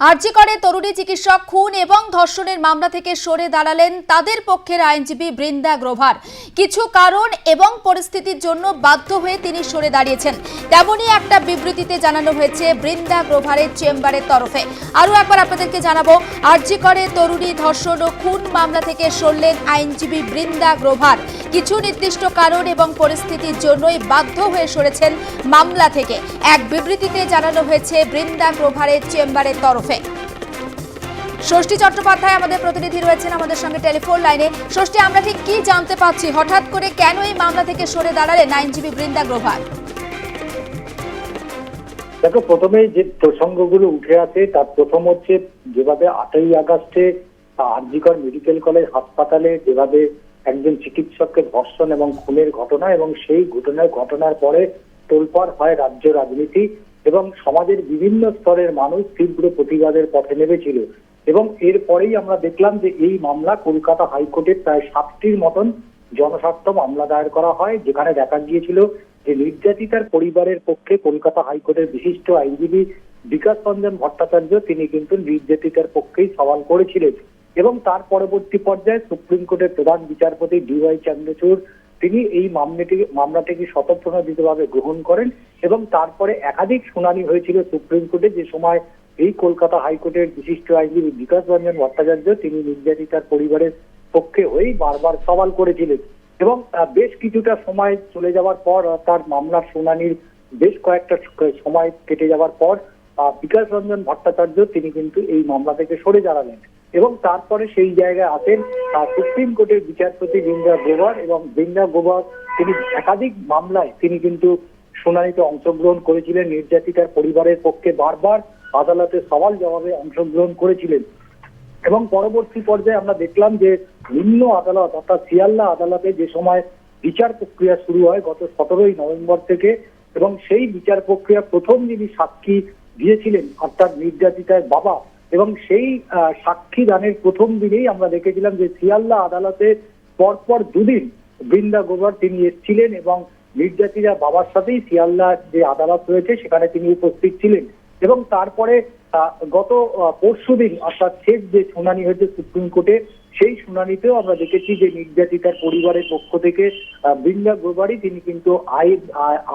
আরজি করে তরুণী চিকিৎসক খুন এবং ধর্ষণের মামলা থেকে সরে দাঁড়ালেন তাদের পক্ষের আইনজীবী বৃন্দা গ্রোভার। কিছু কারণ এবং পরিস্থিতির জন্য বাধ্য হয়ে তিনি সরে দাঁড়িয়েছেন। তেমনই একটা বিবৃতিতে জানানো হয়েছে বৃন্দা গ্রোভারের চেম্বারের তরফে। আরও একবার আপনাদেরকে জানাব, আরজি করে তরুণী ধর্ষণ ও খুন মামলা থেকে সরলেন আইনজীবী বৃন্দা গ্রোভার। কিছু নির্দিষ্ট কারণ এবং পরিস্থিতির জন্যই বাধ্য হয়ে সরেছেন মামলা থেকে। এক বিবৃতিতে জানানো হয়েছে, বৃন্দা গ্রোভারের চেম্বারের তরফে। ষষ্ঠী চট্টোপাধ্যায় আমাদের প্রতিনিধি রয়েছেন আমাদের সঙ্গে টেলিফোন লাইনে। ষষ্ঠী, আমরা ঠিক কি জানতে পাচ্ছি? হঠাৎ করে কেন এই মামলা থেকে সরে দাঁড়ালেন আইনজীবী বৃন্দা গ্রোভার? দেখো, প্রথমেই যে প্রসঙ্গগুলো উঠে আসে, তার প্রথম হচ্ছে যেভাবে আটই আগস্টে আরজিকর মেডিকেল কলেজ হাসপাতালে যেভাবে একজন চিকিৎসককে ধর্ষণ এবং খুনের ঘটনা এবং সেই ঘটনার ঘটনার পরে তোলপাড় হয় রাজ্য রাজনীতি এবং সমাজের বিভিন্ন স্তরের মানুষ তীব্র প্রতিবাদের পথে নেমেছিল। এবং এরপরেই আমরা দেখলাম যে এই মামলা কলকাতা হাইকোর্টে প্রায় সাতটির মতন জনস্বার্থ মামলা দায়ের করা হয়, যেখানে দেখা গিয়েছিল যে নির্যাতিতার পরিবারের পক্ষে কলকাতা হাইকোর্টের বিশিষ্ট আইনজীবী বিকাশ রঞ্জন ভট্টাচার্য তিনি কিন্তু নির্যাতিতার পক্ষেই সওয়াল করেছিলেন। এবং তার পরবর্তী পর্যায়ে সুপ্রিম কোর্টের প্রধান বিচারপতি ডি ডিওয়াই চন্দ্রচূড় তিনি এই মামলাটি মামলাটিকে স্বতঃপ্রণোদিতভাবে গ্রহণ করেন এবং তারপরে একাধিক শুনানি হয়েছিল সুপ্রিম কোর্টে যে সময় এই কলকাতা হাইকোর্টের বিশিষ্ট আইনজীবী বিকাশ রঞ্জন ভট্টাচার্য তিনি নির্যাতিতার পরিবারের পক্ষে হয়েই বারবার সওয়াল করেছিলেন এবং বেশ কিছুটা সময় চলে যাওয়ার পর তার মামলার শুনানির বেশ কয়েকটা সময় কেটে যাওয়ার পর বিকাশ রঞ্জন ভট্টাচার্য তিনি কিন্তু এই মামলা থেকে সরে দাঁড়ালেন। এবং তারপরে সেই জায়গায় আসেন সুপ্রিম কোর্টের বিচারপতি বৃন্দা গ্রোভার এবং বৃন্দা গ্রোভার তিনি একাধিক মামলায় তিনি কিন্তু শুনানিতে অংশগ্রহণ করেছিলেন, নির্যাতিতার পরিবারের পক্ষে বারবার আদালতে সওয়াল জবাবে অংশগ্রহণ করেছিলেন। এবং পরবর্তী পর্যায়ে আমরা দেখলাম যে নিম্ন আদালত অর্থাৎ শিয়ালদা আদালতে যে সময় বিচার প্রক্রিয়া শুরু হয় গত সতেরোই নভেম্বর থেকে এবং সেই বিচার প্রক্রিয়া প্রথম যিনি সাক্ষী দিয়েছিলেন, অর্থাৎ নির্যাতিতার বাবা এবং সেই সাক্ষী দানের প্রথম দিনেই আমরা দেখেছিলাম যে শিয়ালদা আদালতে পরপর দুদিন বৃন্দা গোবর তিনি এসেছিলেন এবং নির্যাতিতা বাবার সাথেই শিয়ালদার যে আদালত রয়েছে সেখানে তিনি উপস্থিত ছিলেন। এবং তারপরে গত পরশু দিন অর্থাৎ শেষ যে শুনানি হয়েছে সুপ্রিম কোর্টে, সেই শুনানিতেও আমরা দেখেছি যে নির্যাতিতার পরিবারের পক্ষ থেকে বৃন্দা গ্রোবারি তিনি কিন্তু আইন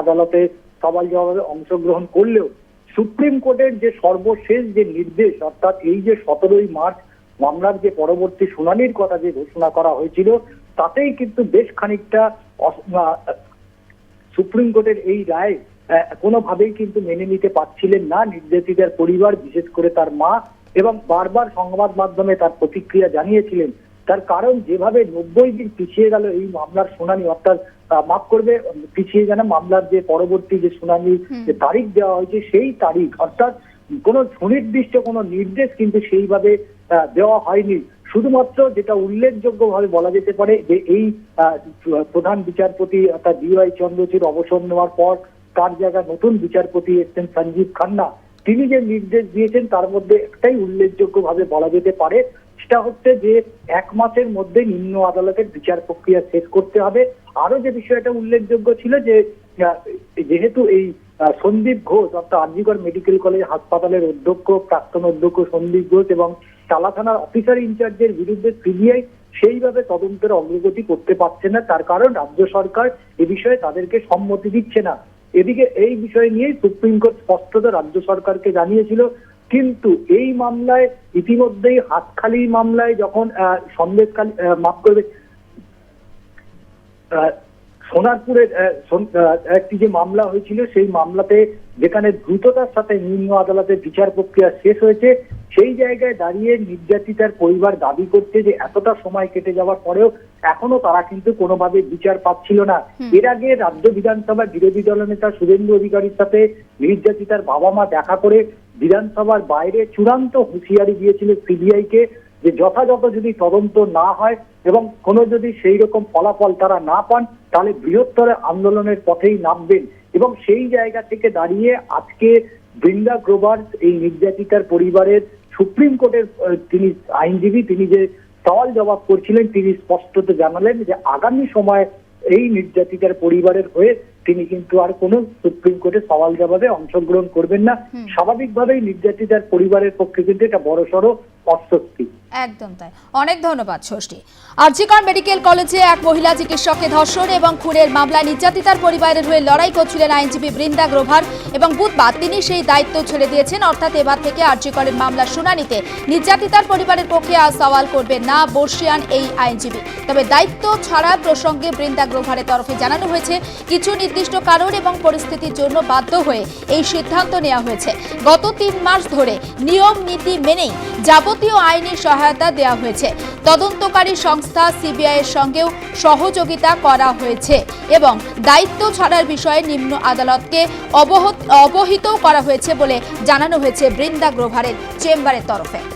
আদালতে সওয়াল জবাবে অংশগ্রহণ করলেও সুপ্রিম কোর্টের যে সর্বশেষ যে নির্দেশ, অর্থাৎ এই যে সতেরোই মার্চ মামলার যে পরবর্তী শুনানির কথা যে ঘোষণা করা হয়েছিল, তাতেই কিন্তু বেশ খানিকটা সুপ্রিম কোর্টের এই রায় কোনোভাবেই কিন্তু মেনে নিতে পারছিলেন না নির্যাতিতার পরিবার, বিশেষ করে তার মা, এবং বারবার সংবাদ মাধ্যমে তার প্রতিক্রিয়া জানিয়েছিলেন তার কারণ যেভাবে নব্বই দিন পিছিয়ে গেল এই মামলার শুনানি অর্থাৎ মাফ করবে পিছিয়ে যেন মামলার যে পরবর্তী যে শুনানি যে তারিখ দেওয়া হয়েছে সেই তারিখ অর্থাৎ কোনো সুনির্দিষ্ট কোনো নির্দেশ কিন্তু সেইভাবে দেওয়া হয়নি। শুধুমাত্র যেটা উল্লেখযোগ্যভাবে বলা যেতে পারে যে এই প্রধান বিচারপতি অর্থাৎ ডিওয়াই চন্দ্রচূড় অবসর নেওয়ার পর তার জায়গায় নতুন বিচারপতি এসছেন সঞ্জীব খান্না। তিনি যে নির্দেশ দিয়েছেন তার মধ্যে একটাই উল্লেখযোগ্যভাবে বলা যেতে পারে সেটা হচ্ছে যে এক মাসের মধ্যে নিম্ন আদালতের বিচার প্রক্রিয়া শেষ করতে হবে। আরও যে বিষয়টা উল্লেখযোগ্য ছিল যে যেহেতু এই সন্দীপ ঘোষ অর্থাৎ আরজিগড় মেডিকেল কলেজ হাসপাতালের অধ্যক্ষ, প্রাক্তন অধ্যক্ষ সন্দীপ ঘোষ এবং চালা থানার অফিসার ইনচার্জের বিরুদ্ধে সিবিআই সেইভাবে তদন্তের অগ্রগতি করতে পারছে না। তার কারণ রাজ্য সরকার এ বিষয়ে তাদেরকে সম্মতি দিচ্ছে না। এদিকে এই বিষয় নিয়ে সুপ্রিম কোর্ট স্পষ্টত রাজ্য সরকারকে জানিয়েছিল কিন্তু এই মামলায় ইতিমধ্যেই হাতখালি মামলায় যখন আহ, মাফ করবে সোনারপুরের একটি যে মামলা হয়েছিল সেই মামলাতে যেখানে দ্রুততার সাথে নিম্ন আদালতের বিচার প্রক্রিয়া শেষ হয়েছে সেই জায়গায় দাঁড়িয়ে নির্যাতিতার পরিবার দাবি করছে যে এতটা সময় কেটে যাওয়ার পরেও এখনও তারা কিন্তু কোনোভাবে বিচার পাচ্ছিল না। এর আগে রাজ্য বিধানসভার বিরোধী দলনেতা শুভেন্দু অধিকারীর সাথে নির্যাতিতার বাবা মা দেখা করে বিধানসভার বাইরে চূড়ান্ত হুঁশিয়ারি দিয়েছিল সিবিআই কে যে যথাযথ যদি তদন্ত না হয় এবং কোনো যদি সেই রকম ফলাফল তারা না পান তাহলে বৃহত্তর আন্দোলনের পথেই নামবেন। এবং সেই জায়গা থেকে দাঁড়িয়ে আজকে বৃন্দা গ্রোভার এই নির্যাতিতার পরিবারের সুপ্রিম কোর্টের তিনি আইনজীবী তিনি যে সওয়াল জবাব করছিলেন তিনি স্পষ্টত জানালেন যে আগামী সময় এই নির্যাতিতার পরিবারের হয়ে তিনি কিন্তু আর কোনো সুপ্রিম কোর্টে সওয়াল জবাবে অংশগ্রহণ করবেন না। স্বাভাবিকভাবেই নির্যাতিতার পরিবারের পক্ষে কিন্তু এটা বড়সড় অস্বস্তি একদম তাই। অনেক ধন্যবাদ, ষষ্ঠী। আরজিকর মেডিকেল কলেজে এক মহিলা চিকিৎসককে ধর্ষণ এবং খুনের মামলায় নির্যাতিতার পরিবারের হয়ে লড়াই করছিলেন আইনজীবী বৃন্দা গ্রোভার এবং বুধবার তিনি সেই দায়িত্ব ছেড়ে দিয়েছেন। অর্থাৎ এবার থেকে আরজিকরের মামলার শুনানিতে নির্যাতিতার পরিবারের পক্ষে আর সওয়াল করবেন না বর্ষিয়ান এই আইনজীবী। তবে দায়িত্ব প্রসঙ্গে বৃন্দা গ্রোভারের তরফে জানানো হয়েছে, কিছু নির্দিষ্ট কারণ এবং পরিস্থিতির জন্য বাধ্য হয়ে এই সিদ্ধান্ত নেওয়া হয়েছে। গত তিন মাস ধরে নিয়ম নীতি মেনেই যাবতীয় আইনি সহায়তা দেওয়া হয়েছে। তদন্তকারী সংস্থা সিবিআই এর সঙ্গেও সহযোগিতা করা হয়েছে এবং দায়িত্ব ছাড়ার বিষয়ে নিম্ন আদালতকে অবহিত করা হয়েছে বলে জানানো হয়েছে বৃন্দা গ্রোভারের চেম্বারের তরফে।